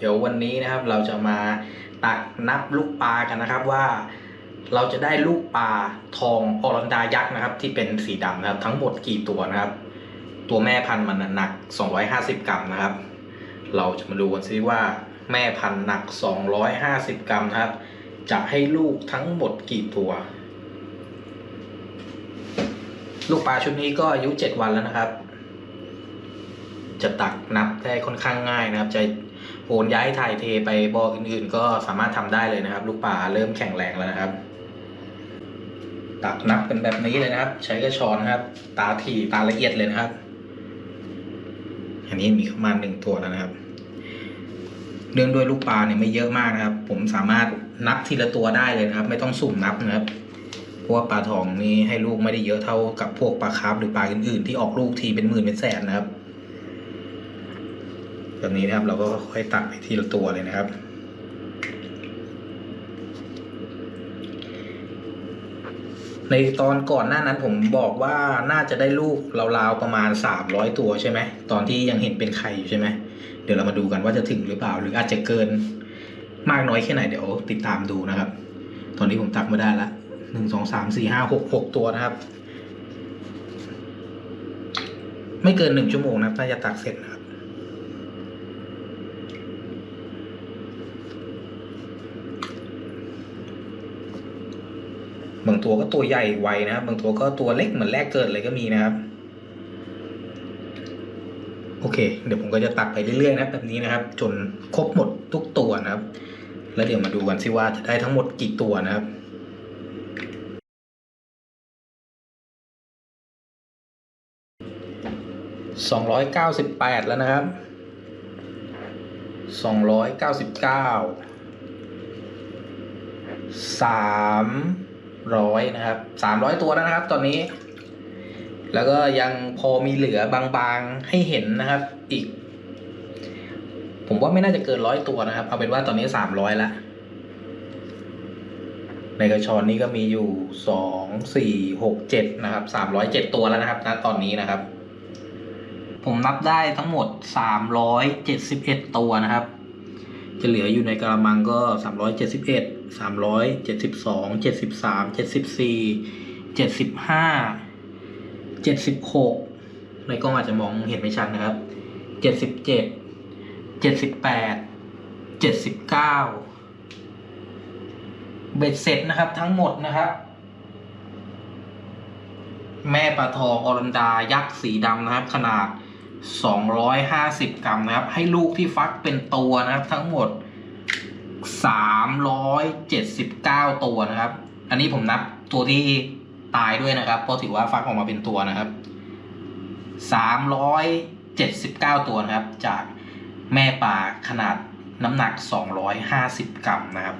เดี๋ยววันนี้นะครับเราจะมาตักนับลูกปลากันนะครับว่าเราจะได้ลูกปลาทองออรันดายักษ์นะครับ ที่เป็นสีดำนะครับ ทั้งหมดกี่ตัวนะครับ ตัวแม่พันธุ์มันหนัก 250 กรัมนะครับ เราจะมาดูกันซิว่าแม่พันธุ์หนัก 250 กรัมนะครับ จะให้ลูกทั้งหมดกี่ตัว ลูกปลาชุดนี้ก็อายุ 7 วันแล้วนะครับ จะตักนับได้ค่อนข้างง่ายนะครับจะ โอนย้ายถ่ายเทไปบ่ออื่น ๆ ก็สามารถทำได้เลยนะครับ ลูกปลาเริ่มแข็งแรงแล้วนะครับ ตักนับเป็นแบบนี้เลยนะครับ ใช้กระชอนนะครับ ตาถี่ตาละเอียดเลยนะครับ อันนี้มีประมาณหนึ่งตัวแล้วนะครับเนื่องด้วยลูกปลาเนี่ยไม่เยอะมากนะครับ ผมสามารถนับทีละตัวได้เลยนะครับ ไม่ต้องสุ่มนับนะครับเพราะว่าปลาทองนี่ให้ลูกไม่ได้เยอะเท่ากับพวกปลาคาร์ฟหรือปลาอื่นๆ ที่ออกลูกทีเป็นหมื่นเป็นแสนนะครับ แบบนี้นะครับ เราก็ค่อยตักไปทีละตัวเลยนะครับ ในตอนก่อนหน้านั้นผมบอกว่าน่าจะได้ลูกราวๆประมาณสามร้อยตัวใช่ไหมตอนที่ยังเห็นเป็นไข่อยู่ใช่ไหมเดี๋ยวเรามาดูกันว่าจะถึงหรือเปล่า หรืออาจจะเกินมากน้อยแค่ไหนเดี๋ยวติดตามดูนะครับ ตอนนี้ผมตักมาได้ละหนึ่งสองสามสี่ห้าหกหกตัวนะครับ ไม่เกินหนึ่งชั่วโมงนะครับน่าจะตักเสร็จนะครับ บางตัวก็ตัวใหญ่ไวนะครับ บางตัวก็ตัวเล็กเหมือนแรกเกิดเลยก็มีนะครับ โอเค เดี๋ยวผมก็จะตักไปเรื่อยๆนะแบบนี้นะครับ จนครบหมดทุกตัวนะครับ แล้วเดี๋ยวมาดูกันสิว่าจะได้ทั้งหมดกี่ตัวนะครับสองร้อยเก้าสิบแปดแล้วนะครับสองร้อยเก้าสิบเก้าสาม ร้อยนะครับสามร้อยตัวแล้วนะครับ ตอนนี้ แล้วก็ยังพอมีเหลือบางๆให้เห็นนะครับ อีก ผมว่าไม่น่าจะเกินร้อยตัวนะครับ เอาเป็นว่าตอนนี้สามร้อยละในกระชอนนี้ก็มีอยู่สองสี่หกเจ็ดนะครับสามร้อยเจ็ดตัวแล้วนะครับณตอนนี้นะครับ ผมนับได้ทั้งหมดสามร้อยเจ็ดสิบเอ็ดตัวนะครับ จะเหลืออยู่ในกระมังก็สามร้อยเจ็ดสิบเอ็ดสามร้อยเจ็ดสิบสองเจ็ดสิบสามเจ็ดสิบสี่เจ็ดสิบห้าเจ็ดสิบหกในกล้องอาจจะมองเห็นไม่ชัดนะครับเจ็ดสิบเจ็ดเจ็ดสิบแปดเจ็ดสิบเก้าเบ็ดเสร็จนะครับทั้งหมดนะครับ แม่ปลาทองอรันดายักษ์สีดำนะครับ ขนาด 250 กรัมนะครับ ให้ลูกที่ฟักเป็นตัวนะครับทั้งหมด 379 ตัวนะครับ อันนี้ผมนับตัวที่ตายด้วยนะครับเพราะถือว่าฟักออกมาเป็นตัวนะครับ 379 ตัวนะครับ จากแม่ปลาขนาดน้ำหนัก 250 กรัมนะครับ